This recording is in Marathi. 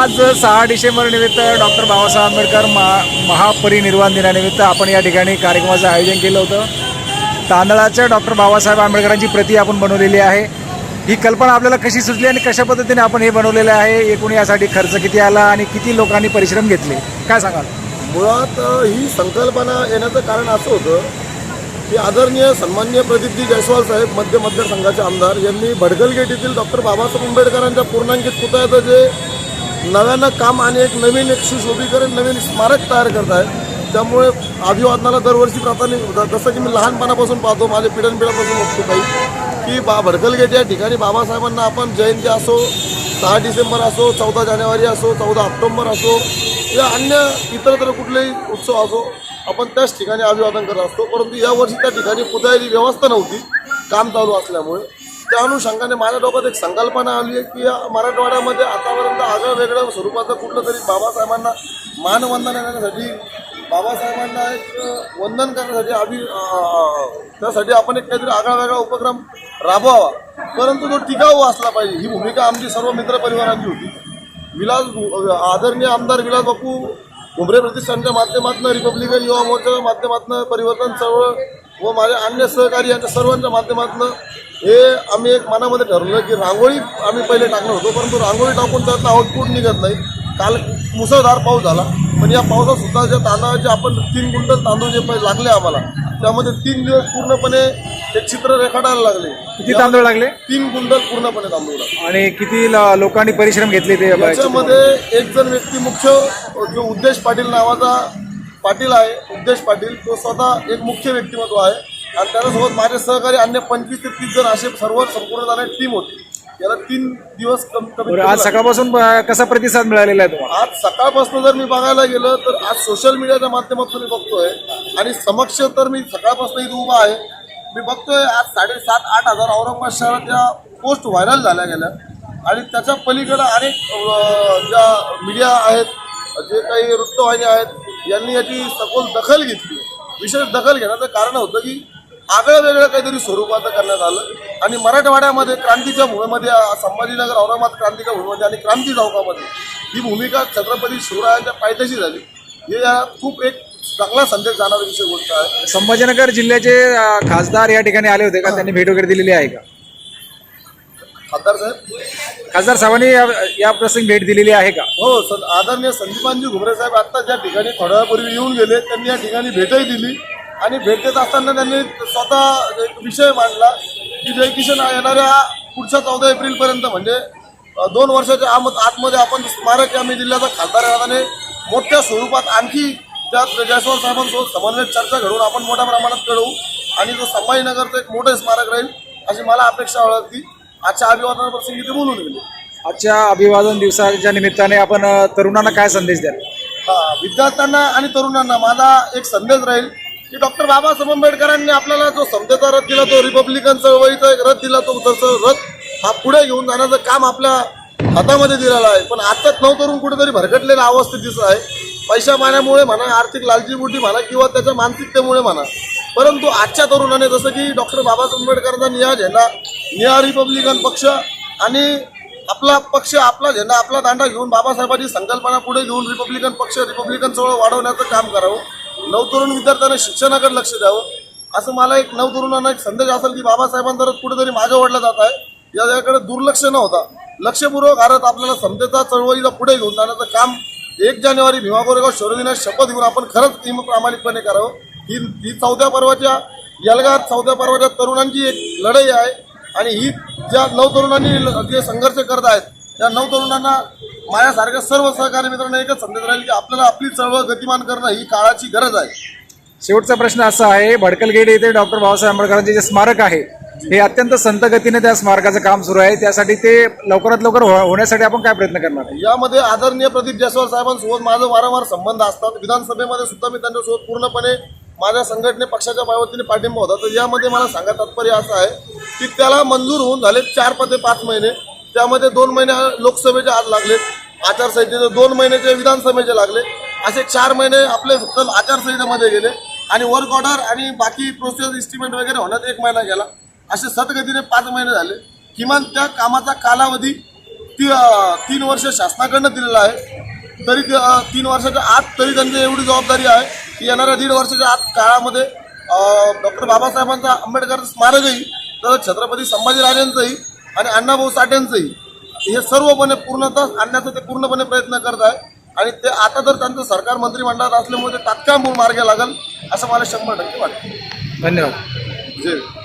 आज सहा डिसेंबर निमित्त डॉक्टर बाबासाहेब आंबेडकर महा महापरिनिर्वाण दिनानिमित्त आपण या ठिकाणी कार्यक्रमाचं आयोजन केलं होतं. तांदळाच्या डॉक्टर बाबासाहेब आंबेडकरांची प्रती आपण बनवलेली आहे. ही कल्पना आपल्याला कशी सुचली आणि कशा पद्धतीने आपण हे बनवलेलं आहे एकूण यासाठी खर्च किती आला आणि किती लोकांनी परिश्रम घेतले? काय सांगाल? मुळात ही संकल्पना येण्याचं कारण असं होतं की आदरणीय सन्मान्य प्रदीपजी जयस्वाल साहेब मध्य मतदारसंघाचे आमदार यांनी भडगलगेट येथील डॉक्टर बाबासाहेब आंबेडकरांच्या पूर्णांकित पुतळ्याचं जे नव्यानं काम आणि एक नवीन एक सुशोभीकरण नवीन स्मारक तयार करत आहे. त्यामुळे अभिवादनाला दरवर्षी प्राधान्य जसं की मी लहानपणापासून पाहतो माझ्या पिढ्यानपिढ्यापासून बघतो काही की बा भडकलगेट या ठिकाणी बाबासाहेबांना आपण जयंती असो सहा डिसेंबर असो चौदा जानेवारी असो चौदा ऑक्टोबर असो या अन्य इतरत्र कुठलेही उत्सव असो आपण त्याच ठिकाणी अभिवादन करत असतो. परंतु यावर्षी त्या ठिकाणी पुजायची व्यवस्था नव्हती. काम चालू असल्यामुळे त्या अनुषंगाने माझ्या डोक्यात एक संकल्पना आली आहे की या मराठवाड्यामध्ये आतापर्यंत आगळं वेगळं स्वरूपाचं कुठलं तरी बाबासाहेबांना मानवंदन करण्यासाठी बाबासाहेबांना एक वंदन करण्यासाठी आम्ही त्यासाठी आपण एक काहीतरी आगळा वेगळा उपक्रम राबवावा. परंतु तो टिकाऊ असला पाहिजे. ही भूमिका आमची सर्व मित्र परिवारांची होती. विलास आदरणीय आमदार विलास बापू घुमरे प्रतिष्ठानच्या माध्यमातून रिपब्लिकन युवा मोर्चाच्या माध्यमातून परिवर्तन चळवळ व माझ्या अन्य सहकारी यांच्या सर्वांच्या माध्यमातून हे आम्ही एक मनामध्ये ठरवलं की रांगोळी आम्ही पहिले टाकणार होतो परंतु रांगोळी टाकून त्यातलं आउटपुट निघत नाही. काल मुसळधार पाऊस झाला पण या पावसात सुद्धा ज्या तांदळाचे आपण तीन क्विंटल तांदूळ जे पहिले लागले आम्हाला त्यामध्ये तीन दिवस पूर्णपणे एक चित्र रेखाटायला लागले. किती तांदूळ लागले? तीन क्विंटल पूर्णपणे तांदूळ लागले. आणि किती लोकांनी परिश्रम घेतले ते याच्यामध्ये एक जण व्यक्ती मुख्य जो उद्देश पाटील नावाचा पाटील आहे उद्देश पाटील तो स्वतः एक मुख्य व्यक्तिमत्व आहे. आणि त्याच्यासोबत माझे सहकारी अन्य पंचवीस ते तीस जण असे सर्व संपूर्ण टीम होती. याला तीन दिवस कम कमी आज सकाळपासून कसा प्रतिसाद मिळालेला आहे तुम्हाला? आज सकाळपासून जर मी बघायला गेलं तर आज सोशल मीडियाच्या माध्यमातून मी बघतोय. आणि समक्ष तर मी सकाळपासून इथे उभा आहे. मी बघतोय आज साडेसात आठ हजार औरंगाबाद शहरात या पोस्ट व्हायरल झाल्या गेल्या. आणि त्याच्या पलीकडं अनेक ज्या मीडिया आहेत जे काही वृत्तवाहिन्या आहेत यांनी याची सखोल दखल घेतली. विशेष दखल घेण्याचं कारण होतं की आगळं वेगळं काहीतरी स्वरूपाचं करण्यात आलं. आणि मराठवाड्यामध्ये क्रांतीच्या भूमीमध्ये संभाजीनगर औरंगाबाद क्रांतीच्या भूमीमध्ये आणि क्रांती चौकामध्ये ही भूमिका छत्रपती शिवरायांच्या पायथ्याशी झाली. हे या खूप एक चांगला संदेश जाणारा विषय गोष्ट आहे. संभाजीनगर जिल्ह्याचे खासदार या ठिकाणी आले होते का? त्यांनी भेट वगैरे दिलेली आहे का? खासदार साहेब? खासदार साहेबांनी या- या प्रसंगी भेट दिलेली आहे का? हो सर. आदरणीय संदीपानजी घुमरे साहेब आत्ता ज्या ठिकाणी थोड्या वेळापूर्वी येऊन गेले. त्यांनी या ठिकाणी भेटही दिली. आणि भेट देत असताना त्यांनी स्वतः एक विषय मांडला की जय किशन येणाऱ्या पुढच्या चौदा एप्रिलपर्यंत म्हणजे दोन वर्षाच्या आम आतमध्ये आपण स्मारक आम्ही जिल्ह्याचा खासदार नात्याने मोठ्या स्वरूपात आणखी त्या जयस्वाल साहेबांसोबत समन्वय चर्चा घडवून आपण मोठ्या प्रमाणात कळवू आणि तो संभाजीनगरचं एक मोठं स्मारक राहील अशी मला अपेक्षा बाळगती आजच्या अभिवादनाप्रसंगी ते बोलून गेले आजच्या अभिवादन दिवसाच्या निमित्ताने आपण तरुणांना काय संदेश द्याल? हा विद्यार्थ्यांना आणि तरुणांना माझा एक संदेश राहील. की डॉक्टर बाबासाहेब आंबेडकरांनी आपल्याला जो समतेचा रथ दिला तो रिपब्लिकन चळवळीचा एक रथ दिला तो तसं रथ हा पुढे घेऊन जाण्याचं काम आपल्या हातामध्ये दिलेलं आहे. पण आत्ताच नवतरुण कुठेतरी भरकटलेल्या अवस्थेत दिसत आहे. पैशा मान्यामुळे म्हणा आर्थिक लालचीबुटी म्हणा किंवा त्याच्या मानसिकतेमुळे म्हणा. परंतु आजच्या तरुणाने जसं की डॉक्टर बाबासाहेब आंबेडकरांचा निळा झेंडा निळा रिपब्लिकन पक्ष आणि आपला पक्ष आपला झेंडा आपला दांडा घेऊन बाबासाहेबांची संकल्पना पुढे घेऊन रिपब्लिकन पक्ष रिपब्लिकन चळवळ वाढवण्याचं काम करावं. नवतरुण विद्यार्थ्यांना शिक्षणाकडे लक्ष द्यावं. असं मला एक नवतरुणांना एक संदेश असेल की बाबासाहेबांतरच कुठेतरी माझ्या ओढला जात आहे. याकडे दुर्लक्ष न होता लक्षपूर्वक भारत आपल्याला समतेचा चळवळीला पुढे घेऊन जाण्याचं काम एक जानेवारी भीमा कोरेगाव शौर्यदिनात शपथ घेऊन आपण खरंच इम प्रामाणिकपणे करावं. ही ही चौथ्या पर्वाच्या यलगार चौथ्या पर्वाच्या तरुणांची एक लढाई आहे. आणि ही ज्या नवतरुणांनी ल- जे संघर्ष करत आहेत त्या नवतरुणांना माझ्यासारख्या सर्व सहकारी मित्रांना एकच संदेश राहील की आपल्याला आपली चळवळ गतिमान करणं ही काळाची गरज आहे. शेवटचा प्रश्न असा आहे भडकल गेट येथे डॉक्टर बाबासाहेब आंबेडकरांचे जे स्मारक आहे हे अत्यंत संत गतीने त्या स्मारकाचं काम सुरू आहे. त्यासाठी ते लवकरात लवकर हो- होण्यासाठी आपण काय प्रयत्न करणार आहे? यामध्ये आदरणीय प्रदीप जयस्वाल साहेबांसोबत माझं वारंवार संबंध असतात. विधानसभेमध्ये सुद्धा मी त्यांच्यासोबत पूर्णपणे माझ्या संघटने पक्षाच्या पायवतीने पाठिंबा होता. तर यामध्ये मला सांगा तात्पर्य असं आहे की त्याला मंजूर होऊन झाले चार ते पाच महिने. त्यामध्ये दोन महिने लोकसभेचे आज लागले आचारसंहितेचे दोन महिन्याचे विधानसभेचे लागले. असे चार महिने आपले फक्त आचारसंहितेमध्ये गेले. आणि वर्क ऑर्डर आणि बाकी प्रोसेस इस्टिमेट वगैरे होण्यात एक महिना गेला. असे सतगतीने पाच महिने झाले. किमान त्या कामाचा कालावधी ती तीन वर्ष शासनाकडनं दिलेला आहे. तरी तीन वर्षाच्या आत तरी त्यांची एवढी जबाबदारी आहे की येणाऱ्या दीड वर्षाच्या आत काळामध्ये डॉक्टर बाबासाहेबांचा आंबेडकर स्मारकही तर छत्रपती संभाजीराजांचंही आणि अण्णाभाऊ साठेंचंही हे सर्वपणे पूर्णतः आणण्याचा ते पूर्णपणे प्रयत्न करत आहे. आणि ते आता जर त्यांचं सरकार मंत्रिमंडळात असल्यामुळे ते तात्काळ मूळ मार्गे लागेल असं मला शंभर टक्के वाटतं. धन्यवाद. जे.